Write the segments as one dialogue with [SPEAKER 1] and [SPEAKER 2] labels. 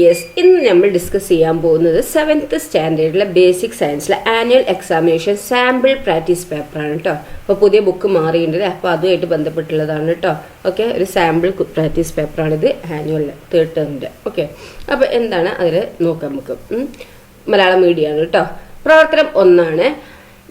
[SPEAKER 1] Yes ഇന്ന് നമ്മൾ discuss ചെയ്യാൻ പോകുന്നത് സെവൻത്ത് സ്റ്റാൻഡേർഡിലെ ബേസിക് സയൻസിലെ ആനുവൽ എക്സാമിനേഷൻ സാമ്പിൾ പ്രാക്ടീസ് പേപ്പറാണ് കേട്ടോ അപ്പോൾ പുതിയ ബുക്ക് മാറിയിട്ടുണ്ട്. അപ്പോൾ അതുമായിട്ട് ബന്ധപ്പെട്ടുള്ളതാണ് കേട്ടോ ഓക്കെ ഒരു സാമ്പിൾ പ്രാക്ടീസ് പേപ്പറാണിത് ആനുവൽ തേർഡ് ടേമിന്റെ ഓക്കെ അപ്പോൾ എന്താണ്? അതിൽ നോക്കാം നമുക്ക്. മലയാളം മീഡിയമാണ് കേട്ടോ പ്രവർത്തനം ഒന്നാണ്.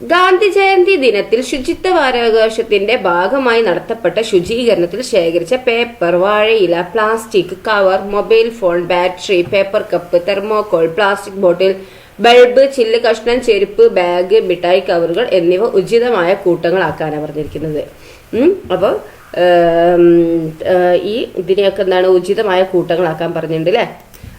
[SPEAKER 1] ഗാന്ധി ജയന്തി ദിനത്തിൽ ശുചിത്വ വാരാഘോഷത്തിന്റെ ഭാഗമായി നടത്തപ്പെട്ട ശുചീകരണത്തിൽ ശേഖരിച്ച പേപ്പർ വാഴയില plastic cover mobile phone battery paper cup thermocol plastic bottle bulb ചില്ല് കഷ്ണം ചെരുപ്പ് ബാഗ് മിഠായി കവറുകൾ എന്നിവ ഉചിതമായ കൂട്ടങ്ങളാക്കാനാണ് പറഞ്ഞിരിക്കുന്നത് അപ്പോൾ ഈ ഇതിനെയൊക്കെ എന്താണ് ഉചിതമായ കൂട്ടങ്ങളാക്കാൻ പറഞ്ഞിട്ടുണ്ട് അല്ലേ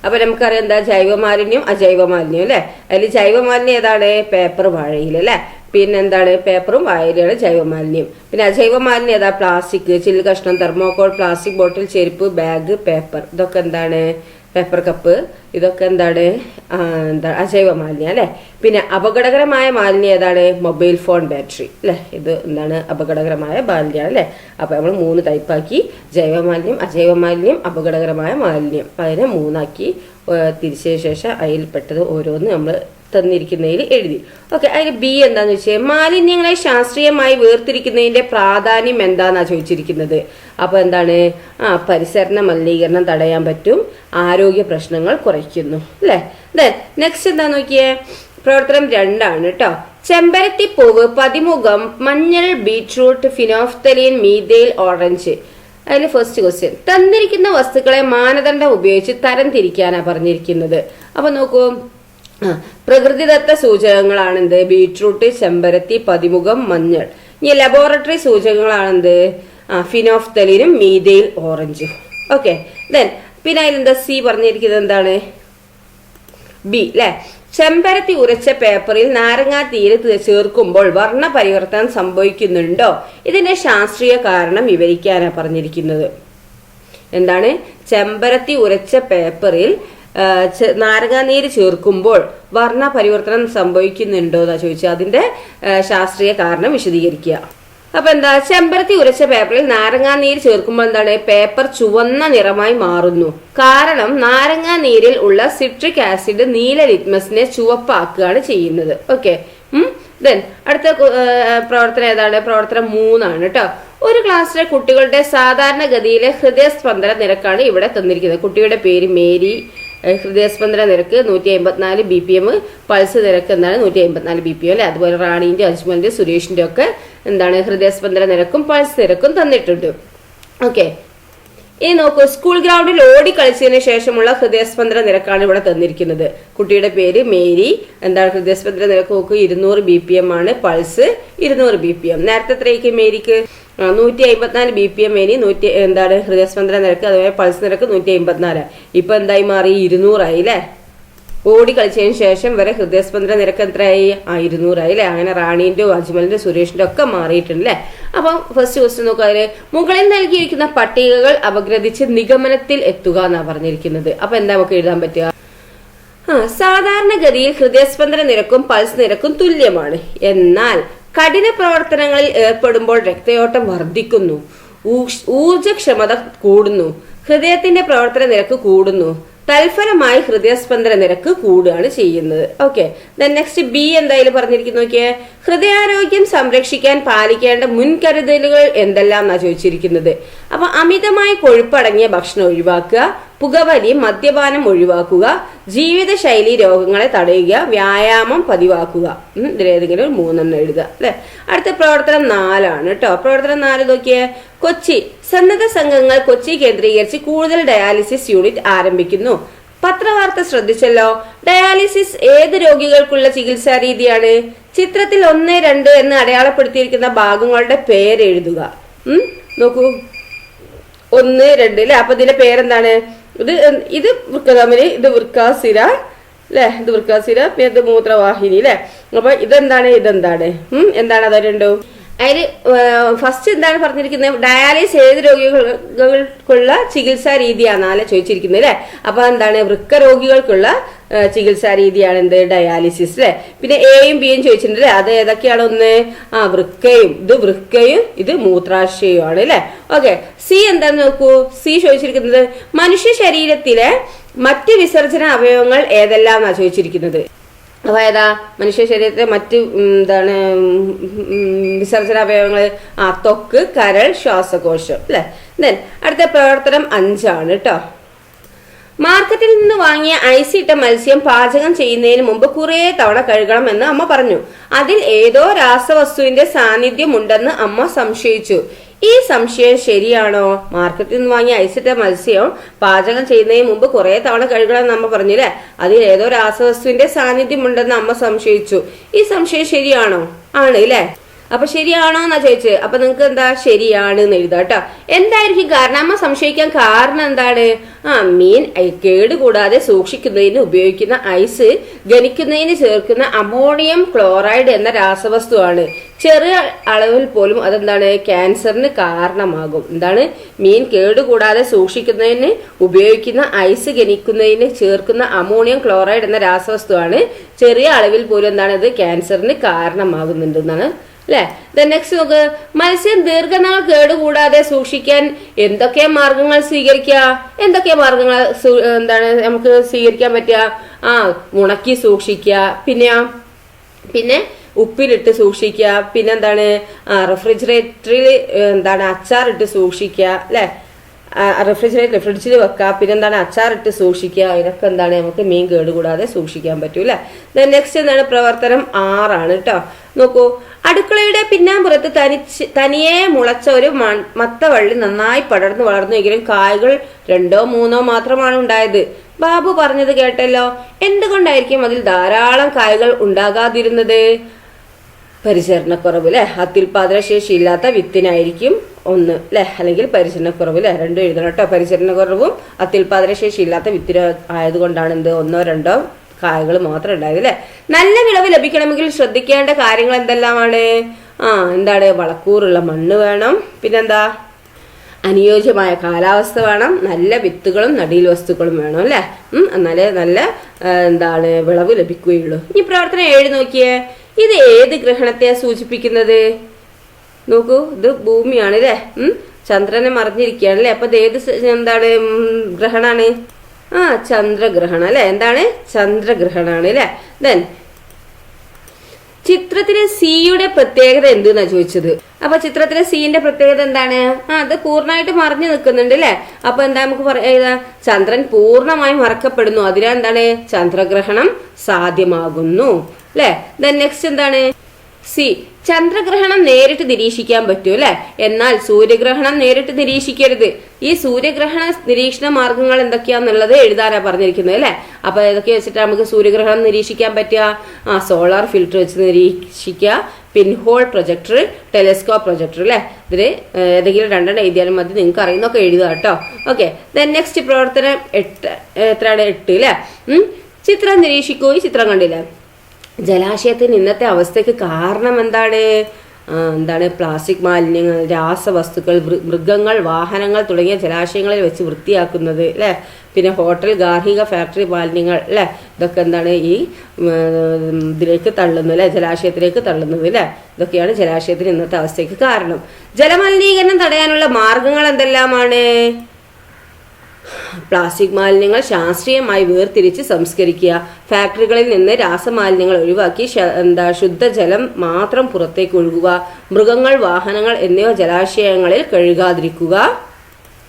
[SPEAKER 1] അപ്പൊ നമുക്കറിയാം എന്താ ജൈവ മാലിന്യം അജൈവ മാലിന്യം അല്ലെ? അതിൽ ജൈവ മാലിന്യം ഏതാണ്? പേപ്പർ വാഴയിൽ അല്ലെ? പിന്നെ എന്താണ് പേപ്പറും ജൈവ ജൈവമാലിന്യം. പിന്നെ അജൈവ മാലിന്യം ഏതാ? പ്ലാസ്റ്റിക് ചില്ല് കഷ്ണം തെർമോകോൾ പ്ലാസ്റ്റിക് ബോട്ടിൽ ചെരുപ്പ് ബാഗ് പേപ്പർ. ഇതൊക്കെ എന്താണ്? പേപ്പർ കപ്പ് ഇതൊക്കെ എന്താണ്? എന്താ അജൈവ മാലിന്യം അല്ലെ? പിന്നെ അപകടകരമായ മാലിന്യം ഏതാണ്? മൊബൈൽ ഫോൺ ബാറ്ററി അല്ലെ? ഇത് എന്താണ്? അപകടകരമായ മാലിന്യമാണ് അല്ലെ? അപ്പൊ നമ്മൾ മൂന്ന് ടൈപ്പാക്കി ജൈവ മാലിന്യം അജൈവ മാലിന്യം അപകടകരമായ മാലിന്യം. അതിനെ മൂന്നാക്കി തിരിച്ചതിന് ശേഷം അതിൽപ്പെട്ടത് ഓരോന്ന് നമ്മൾ തന്നിരിക്കുന്നതിൽ എഴുതി. ഓക്കെ അതിൽ ബി എന്താന്ന് വെച്ചാൽ മാലിന്യങ്ങളെ ശാസ്ത്രീയമായി വേർതിരിക്കുന്നതിന്റെ പ്രാധാന്യം എന്താന്നാ ചോദിച്ചിരിക്കുന്നത്. അപ്പൊ എന്താണ്? ആ പരിസരണ മലിനീകരണം തടയാൻ പറ്റും ആരോഗ്യ പ്രശ്നങ്ങൾ കുറയ്ക്കുന്നു അല്ലെ? ദെൻ നെക്സ്റ്റ് എന്താ നോക്കിയേ? പ്രവർത്തനം രണ്ടാണ് കേട്ടോ ചെമ്പരത്തി പൂവ് പതിമുഖം മഞ്ഞൾ ബീട്രൂട്ട് ഫിനോഫ്തലിൻ മീതേൽ ഓറഞ്ച്. അതിൽ ഫസ്റ്റ് ക്വസ്റ്റ്യൻ തന്നിരിക്കുന്ന വസ്തുക്കളെ മാനദണ്ഡം ഉപയോഗിച്ച് തരം തിരിക്കാനാണ് പറഞ്ഞിരിക്കുന്നത്. അപ്പൊ നോക്കൂ. പ്രകൃതിദത്ത സൂചകങ്ങളാണെന്ത്? ബീട്രൂട്ട് ചെമ്പരത്തി പതിമുഖം മഞ്ഞൾ. ഇനി ലബോറട്ടറി സൂചകങ്ങളാണെന്ത്? ഫിനോഫ്തലിനും മീതയിൽ ഓറഞ്ച്. ഓക്കെ ദെൻ പിന്നെ അതിലെന്താ? സി പറഞ്ഞിരിക്കുന്നത് എന്താണ്? ബി അല്ലെ ചെമ്പരത്തി ഉരച്ച പേപ്പറിൽ നാരങ്ങാ തീര് ചേർക്കുമ്പോൾ വർണ പരിവർത്തനം സംഭവിക്കുന്നുണ്ടോ? ഇതിന്റെ ശാസ്ത്രീയ കാരണം വിവരിക്കാനാണ് പറഞ്ഞിരിക്കുന്നത്. എന്താണ്? ചെമ്പരത്തി ഉരച്ച പേപ്പറിൽ നാരങ്ങാനീര് ചേർക്കുമ്പോൾ വർണ പരിവർത്തനം സംഭവിക്കുന്നുണ്ടോ എന്നാ ചോദിച്ചാൽ അതിന്റെ ശാസ്ത്രീയ കാരണം വിശദീകരിക്കുക. അപ്പൊ എന്താ ചെമ്പരത്തി ഉരച്ച പേപ്പറിൽ നാരങ്ങാനീര് ചേർക്കുമ്പോൾ എന്താണ്? പേപ്പർ ചുവന്ന നിറമായി മാറുന്നു. കാരണം നാരങ്ങാനീരിൽ ഉള്ള സിട്രിക് ആസിഡ് നീല ലിറ്റ്മസിനെ ചുവപ്പാക്കുകയാണ് ചെയ്യുന്നത്. ഓക്കെ. ദെൻ അടുത്ത പ്രവർത്തനം ഏതാണ്? പ്രവർത്തനം മൂന്നാണ് കേട്ടോ ഒരു ക്ലാസ്സിലെ കുട്ടികളുടെ സാധാരണഗതിയിലെ ഹൃദയസ്പന്ദന നിരക്കാണ് ഇവിടെ തന്നിരിക്കുന്നത്. കുട്ടിയുടെ പേര് മേരി ഹൃദയസ്പന്ദന നിരക്ക് നൂറ്റി അമ്പത്തിനാല് ബി പി എം പൾസ് നിരക്ക് എന്താണ് നൂറ്റി അമ്പത്തിനാല് ബി പി എം അല്ലെ? അതുപോലെ റാണിന്റെ അജ്മലിന്റെ സുരേഷിന്റെ ഒക്കെ എന്താണ് ഹൃദയസ്പന്ദന നിരക്കും പൾസ് നിരക്കും തന്നിട്ടുണ്ട്. ഓക്കെ ഇനി നോക്കൂ സ്കൂൾ ഗ്രൗണ്ടിൽ ഓടി കളിച്ചതിന് ശേഷമുള്ള ഹൃദയസ്പന്ദന നിരക്കാണ് ഇവിടെ തന്നിരിക്കുന്നത്. കുട്ടിയുടെ പേര് മേരി. എന്താണ് ഹൃദയസ്പന്ദന നിരക്ക് നോക്കൂ ഇരുന്നൂറ് ബി പി എം ആണ് പൾസ് ഇരുന്നൂറ് ബി പി എം നേരത്തെ മേരിക്ക്? നൂറ്റി അമ്പത്തിനാല് ബി പി എം മേനി നൂറ്റി എന്താണ് ഹൃദയസ്പന്ദന നിരക്ക് അതുപോലെ പൾസ് നിരക്ക് നൂറ്റി അമ്പത്തിനാല് ഇപ്പൊ എന്തായി മാറി? ഇരുന്നൂറായി അല്ലേ? ഓടി കളിച്ചതിന് ശേഷം വരെ ഹൃദയസ്പന്ദന നിരക്ക് എത്രയായി? ആ ഇരുന്നൂറായി അല്ലേ? അങ്ങനെ റാണീന്റെ അജ്മലിന്റെ സുരേഷിന്റെ ഒക്കെ മാറിയിട്ടുണ്ട് അല്ലേ? അപ്പം ഫസ്റ്റ് ക്വസ്റ്റ്യൻ നോക്കുക അതിൽ മുകളിൽ നൽകിയിരിക്കുന്ന പട്ടികകൾ അപഗ്രഥിച്ച് നിഗമനത്തിൽ എത്തുക എന്നാ പറഞ്ഞിരിക്കുന്നത്. അപ്പൊ എന്താ നമുക്ക് എഴുതാൻ പറ്റുക? സാധാരണഗതിയിൽ ഹൃദയസ്പന്ദന നിരക്കും പൾസ് നിരക്കും തുല്യമാണ്. എന്നാൽ കഠിന പ്രവർത്തനങ്ങളിൽ ഏർപ്പെടുമ്പോൾ രക്തയോട്ടം വർദ്ധിക്കുന്നു. ഊർജക്ഷമത കൂടുന്നു. ഹൃദയത്തിന്റെ പ്രവർത്തന നിരക്ക് കൂടുന്നു. തൽഫലമായി ഹൃദയസ്പന്ദന നിരക്ക് കൂടുകയാണ് ചെയ്യുന്നത്. ഓക്കെ നെക്സ്റ്റ് ബി എന്തായാലും പറഞ്ഞിരിക്കുന്നു നോക്കിയേ. ഹൃദയാരോഗ്യം സംരക്ഷിക്കാൻ പാലിക്കേണ്ട മുൻകരുതലുകൾ എന്തെല്ലാം എന്നാ ചോദിച്ചിരിക്കുന്നത്. അപ്പൊ അമിതമായി കൊഴുപ്പടങ്ങിയ ഭക്ഷണം ഒഴിവാക്കുക പുകവലി മദ്യപാനം ഒഴിവാക്കുക ജീവിതശൈലി രോഗങ്ങളെ തടയുക വ്യായാമം പതിവാക്കുക. ഇതിലേതെങ്കിലും ഒരു മൂന്നെണ്ണം എഴുതുക അല്ലെ? അടുത്ത പ്രവർത്തനം നാലാണ് കേട്ടോ. പ്രവർത്തനം നാല് നോക്കിയേ. കൊച്ചി സന്നദ്ധ സംഘങ്ങൾ കൊച്ചി കേന്ദ്രീകരിച്ച് കൂടുതൽ ഡയാലിസിസ് യൂണിറ്റ് ആരംഭിക്കുന്നു. പത്രവാർത്ത ശ്രദ്ധിച്ചല്ലോ. ഡയാലിസിസ് ഏത് രോഗികൾക്കുള്ള ചികിത്സാ രീതിയാണ്? ചിത്രത്തിൽ ഒന്ന് രണ്ട് എന്ന് അടയാളപ്പെടുത്തിയിരിക്കുന്ന ഭാഗങ്ങളുടെ പേര് എഴുതുക. ഉം നോക്കൂ. ഒന്ന് രണ്ട് അല്ലെ? അപ്പൊ ഇതിന്റെ പേരെന്താണ്? ഇത് ഇത് വൃക്കധമനി ഇത് വൃക്കാസിര അല്ലെ ഇത് വൃക്കാസിര പിന്നെ ഇത് മൂത്രവാഹിനി അല്ലെ അപ്പൊ ഇതെന്താണ്? ഇതെന്താണ്? ഉം എന്താണ്? അത് അതിൽ ഫസ്റ്റ് എന്താണ് പറഞ്ഞിരിക്കുന്നത്? ഡയാലിസ് ഏത് രോഗികൾക്കുള്ള ചികിത്സാ രീതിയാണ് അല്ലെ ചോദിച്ചിരിക്കുന്നത് അല്ലെ? അപ്പൊ എന്താണ്? വൃക്ക രോഗികൾക്കുള്ള ചികിത്സാ രീതിയാണ് എന്ത് ഡയാലിസിസ് അല്ലെ? പിന്നെ എയും ബിയും ചോദിച്ചിട്ടുണ്ട് അല്ലെ? അത് ഏതൊക്കെയാണ് ഒന്ന്? ആ വൃക്കയും. ഇത് വൃക്കയും ഇത് മൂത്രാശയവും അല്ലെ? ഓക്കെ. സി എന്താന്ന് നോക്കൂ? സി ചോദിച്ചിരിക്കുന്നത് മനുഷ്യ ശരീരത്തിലെ മറ്റ് വിസർജന അവയവങ്ങൾ ഏതെല്ലാം എന്നാ ചോദിച്ചിരിക്കുന്നത്? ഏതാ മനുഷ്യ ശരീരത്തെ മറ്റ് എന്താണ് വിസർജനാവയവങ്ങൾ ആ ത്വക്ക് കരൾ ശ്വാസകോശം അല്ലെ? ദെൻ അടുത്ത പ്രവർത്തനം അഞ്ചാണ് കേട്ടോ മാർക്കറ്റിൽ നിന്ന് വാങ്ങിയ ഐസ് ഇട്ട മത്സ്യം പാചകം ചെയ്യുന്നതിന് മുമ്പ് കുറേ തവണ കഴുകണം എന്ന് അമ്മ പറഞ്ഞു. അതിൽ ഏതോ രാസവസ്തുവിന്റെ സാന്നിധ്യം ഉണ്ടെന്ന് അമ്മ സംശയിച്ചു. ഈ സംശയം ശരിയാണോ? മാർക്കറ്റിൽ നിന്ന് വാങ്ങിയ ഇട്ട മത്സ്യം പാചകം ചെയ്യുന്നതിന് മുമ്പ് കുറെ തവണ കഴുകണമെന്ന് അമ്മ പറഞ്ഞില്ലേ? അതിൽ ഏതോ രാസവസ്തുവിന്റെ സാന്നിധ്യം ഉണ്ടെന്ന് അമ്മ സംശയിച്ചു. ഈ സംശയം ശരിയാണോ? ആണ് ഇല്ലേ? അപ്പൊ ശരിയാണോ എന്നാ ചോദിച്ചത്. അപ്പൊ നിങ്ങൾക്ക് എന്താ ശരിയാണ് എന്ന് എഴുതാം കേട്ടോ. എന്തായിരിക്കും കാരണം? അമ്മ സംശയിക്കാൻ കാരണം എന്താണ്? ആ മീൻ കേടുകൂടാതെ സൂക്ഷിക്കുന്നതിന് ഉപയോഗിക്കുന്ന ഐസ് ഗനിക്കുന്നതിന് ചേർക്കുന്ന അമോണിയം ക്ലോറൈഡ് എന്ന രാസവസ്തുവാണ്. ചെറിയ അളവിൽ പോലും അതെന്താണ്? ക്യാൻസറിന് കാരണമാകും. എന്താണ്? മീൻ കേടുകൂടാതെ സൂക്ഷിക്കുന്നതിന് ഉപയോഗിക്കുന്ന ഐസ് ഗനിക്കുന്നതിന് ചേർക്കുന്ന അമോണിയം ക്ലോറൈഡ് എന്ന രാസവസ്തുവാണ്. ചെറിയ അളവിൽ പോലും എന്താണ്? ഇത് ക്യാൻസറിന് കാരണമാകുന്നുണ്ട് അല്ലെ നെക്സ്റ്റ് നോക്ക് മത്സ്യം ദീർഘനാൾ കേടുകൂടാതെ സൂക്ഷിക്കാൻ എന്തൊക്കെ മാർഗങ്ങൾ സ്വീകരിക്കുക? എന്തൊക്കെ മാർഗങ്ങൾ എന്താണ് നമുക്ക് സ്വീകരിക്കാൻ പറ്റുക? ആ ഉണക്കി സൂക്ഷിക്കുക. പിന്നെ പിന്നെ ഉപ്പിലിട്ട് സൂക്ഷിക്കുക. പിന്നെന്താണ് റെഫ്രിജറേറ്ററിൽ എന്താണ്? അച്ചാറിട്ട് സൂക്ഷിക്കുക. അല്ലെ റെഫ്രിജറേറ്റർ ഫ്രിഡ്ജിൽ വെക്കുക പിന്നെന്താണ്? അച്ചാറിട്ട് സൂക്ഷിക്കുക. ഇതൊക്കെ എന്താണ്? നമുക്ക് മീൻ കേടുകൂടാതെ സൂക്ഷിക്കാൻ പറ്റൂല നെക്സ്റ്റ് എന്താണ്? പ്രവർത്തനം ആറാണ് കേട്ടോ നോക്കൂ. അടുക്കളയുടെ പിന്നാമ്പുറത്ത് തനിച്ച് തനിയെ മുളച്ച ഒരു മത്തവള്ളി നന്നായി പടർന്നു വളർന്നുവെങ്കിലും കായകൾ രണ്ടോ മൂന്നോ മാത്രമാണ് ഉണ്ടായത്. ബാബു പറഞ്ഞത് കേട്ടല്ലോ. എന്തുകൊണ്ടായിരിക്കും അതിൽ ധാരാളം കായകൾ ഉണ്ടാകാതിരുന്നത്? പരിചരണക്കുറവ് അല്ലെ അത്യുൽപാദനശേഷി ഇല്ലാത്ത വിത്തിനായിരിക്കും ഒന്ന് അല്ലെ അല്ലെങ്കിൽ പരിചരണക്കുറവ് അല്ലെ രണ്ടും എഴുതണം കേട്ടോ. പരിചരണക്കുറവും അത്യുൽപാദനശേഷി ഇല്ലാത്ത വിത്തിന് ആയതുകൊണ്ടാണ് എന്ത്? ഒന്നോ രണ്ടോ കായകൾ മാത്രം ഉണ്ടായത് അല്ലെ നല്ല വിളവ് ലഭിക്കണമെങ്കിൽ ശ്രദ്ധിക്കേണ്ട കാര്യങ്ങൾ എന്തെല്ലാമാണ്? ആ എന്താണ്? വളക്കൂറുള്ള മണ്ണ് വേണം. പിന്നെന്താ? അനുയോജ്യമായ കാലാവസ്ഥ വേണം. നല്ല വിത്തുകളും നടീൽ വസ്തുക്കളും വേണം അല്ലേ എന്നാലേ നല്ല എന്താണ്? വിളവ് ലഭിക്കുകയുള്ളൂ. ഈ പ്രവർത്തനം എഴുതി നോക്കിയേ. ഇത് ഏത് ഗ്രഹണത്തെയാ സൂചിപ്പിക്കുന്നത്? നോക്കൂ ഇത് ഭൂമിയാണ് അല്ലേ ഉം? ചന്ദ്രനെ മറിഞ്ഞിരിക്കുകയാണ് അല്ലേ അപ്പൊ ഏത് എന്താണ്? ഗ്രഹണാണ്. ആ ചന്ദ്രഗ്രഹണം അല്ലെ? എന്താണ്? ചന്ദ്രഗ്രഹണാണ് അല്ലെ? ദെൻ ചിത്രത്തിലെ സിയുടെ പ്രത്യേകത എന്തെന്നാ ചോദിച്ചത്? അപ്പൊ ചിത്രത്തിലെ സിന്റെ പ്രത്യേകത എന്താണ്? ആ അത് പൂർണമായിട്ട് മറിഞ്ഞു നിൽക്കുന്നുണ്ട് അല്ലെ? അപ്പൊ എന്താ നമുക്ക് പറയാ ചന്ദ്രൻ പൂർണമായി മറക്കപ്പെടുന്നു. അതിനാൽ എന്താണ്? ചന്ദ്രഗ്രഹണം സാധ്യമാകുന്നു. അല്ലെ ദെൻ നെക്സ്റ്റ് എന്താണ്? സി ചന്ദ്രഗ്രഹണം നേരിട്ട് നിരീക്ഷിക്കാൻ പറ്റൂ അല്ലെ എന്നാൽ സൂര്യഗ്രഹണം നേരിട്ട് നിരീക്ഷിക്കരുത്. ഈ സൂര്യഗ്രഹണ നിരീക്ഷണ മാർഗങ്ങൾ എന്തൊക്കെയാന്നുള്ളത് എഴുതാനാ പറഞ്ഞിരിക്കുന്നത് അല്ലെ അപ്പൊ ഏതൊക്കെ വെച്ചിട്ട് നമുക്ക് സൂര്യഗ്രഹണം നിരീക്ഷിക്കാൻ പറ്റുക? ആ സോളാർ ഫിൽറ്റർ വെച്ച് നിരീക്ഷിക്കുക. പിൻഹോൾ പ്രൊജക്ടർ ടെലിസ്കോപ്പ് പ്രൊജക്ടർ അല്ലെ ഇതിൽ ഏതെങ്കിലും രണ്ടെണ്ണം എഴുതിയാലും മതി. നിങ്ങൾക്ക് അറിയുന്നൊക്കെ എഴുതുക കേട്ടോ. ഓക്കെ ദെൻ നെക്സ്റ്റ് പ്രവർത്തനം എട്ട് എത്രയാണ്? എട്ട് അല്ലെ ചിത്രം നിരീക്ഷിക്കൂ. ഈ ചിത്രം കണ്ടില്ലേ? ജലാശയത്തിന് ഇന്നത്തെ അവസ്ഥയ്ക്ക് കാരണം എന്താണ്? എന്താണ് പ്ലാസ്റ്റിക് മാലിന്യങ്ങൾ രാസവസ്തുക്കൾ മൃഗങ്ങൾ വാഹനങ്ങൾ തുടങ്ങിയ ജലാശയങ്ങളിൽ വെച്ച് വൃത്തിയാക്കുന്നത് അല്ലേ? പിന്നെ ഹോട്ടൽ ഗാർഹിക ഫാക്ടറി മാലിന്യങ്ങൾ അല്ലേ? ഇതൊക്കെ എന്താണ് ഈ ഇതിലേക്ക് തള്ളുന്നത് അല്ലേ? ജലാശയത്തിലേക്ക് തള്ളുന്നത് അല്ലേ? ഇതൊക്കെയാണ് ജലാശയത്തിന് ഇന്നത്തെ അവസ്ഥയ്ക്ക് കാരണം. ജലമലിനീകരണം തടയാനുള്ള മാർഗങ്ങൾ എന്തെല്ലാമാണ്? പ്ലാസ്റ്റിക് മാലിന്യങ്ങൾ ശാസ്ത്രീയമായി വേർതിരിച്ച് സംസ്കരിക്കുക. ഫാക്ടറികളിൽ നിന്ന് രാസമാലിന്യങ്ങൾ ഒഴിവാക്കി എന്താ ശുദ്ധജലം മാത്രം പുറത്തേക്ക് ഒഴുകുക. മൃഗങ്ങൾ വാഹനങ്ങൾ എന്നിവ ജലാശയങ്ങളിൽ കഴുകാതിരിക്കുക.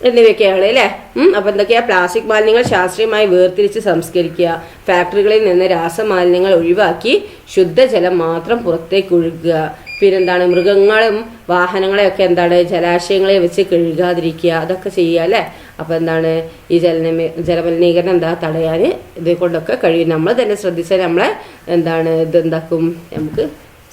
[SPEAKER 1] എന്നിവയൊക്കെയാണ് അല്ലേ? അപ്പൊ എന്തൊക്കെയാ? പ്ലാസ്റ്റിക് മാലിന്യങ്ങൾ ശാസ്ത്രീയമായി വേർതിരിച്ച് സംസ്കരിക്കുക. ഫാക്ടറികളിൽ നിന്ന് രാസമാലിന്യങ്ങൾ ഒഴിവാക്കി ശുദ്ധജലം മാത്രം പുറത്തേക്ക് ഒഴുകുക. പിന്നെന്താണ് മൃഗങ്ങളും വാഹനങ്ങളെയൊക്കെ എന്താണ് ജലാശയങ്ങളെ വെച്ച് കഴുകാതിരിക്കുക അതൊക്കെ ചെയ്യുക അല്ലേ? അപ്പൊ എന്താണ് ഈ ജല ജലമലിനീകരണം എന്താ തടയാൻ ഇത് കൊണ്ടൊക്കെ കഴിയും. നമ്മൾ തന്നെ ശ്രദ്ധിച്ചാൽ നമ്മളെ എന്താണ് ഇത് എന്താക്കും? നമുക്ക്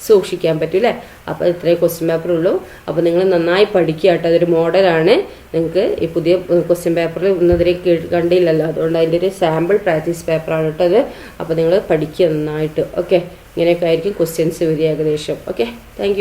[SPEAKER 1] സൂക്ഷിക്കാൻ പറ്റും അല്ലേ? അപ്പോൾ ഇത്രയും ക്വസ്റ്റ്യൻ പേപ്പർ ഉള്ളൂ. അപ്പോൾ നിങ്ങൾ നന്നായി പഠിക്കുക കേട്ടോ. അതൊരു മോഡലാണ് നിങ്ങൾക്ക് ഈ പുതിയ ക്വസ്റ്റ്യൻ പേപ്പറിൽ ഒന്നതിരെ കണ്ടില്ലല്ലോ. അതുകൊണ്ട് അതിന്റെ ഒരു സാമ്പിൾ പ്രാക്ടീസ് പേപ്പറാണ് കേട്ടോ അത്. അപ്പോൾ നിങ്ങൾ പഠിക്കുക നന്നായിട്ട്. ഓക്കെ ഇങ്ങനെയൊക്കെ ആയിരിക്കും ക്വസ്റ്റ്യൻസ് വരിക ഏകദേശം. Okay thank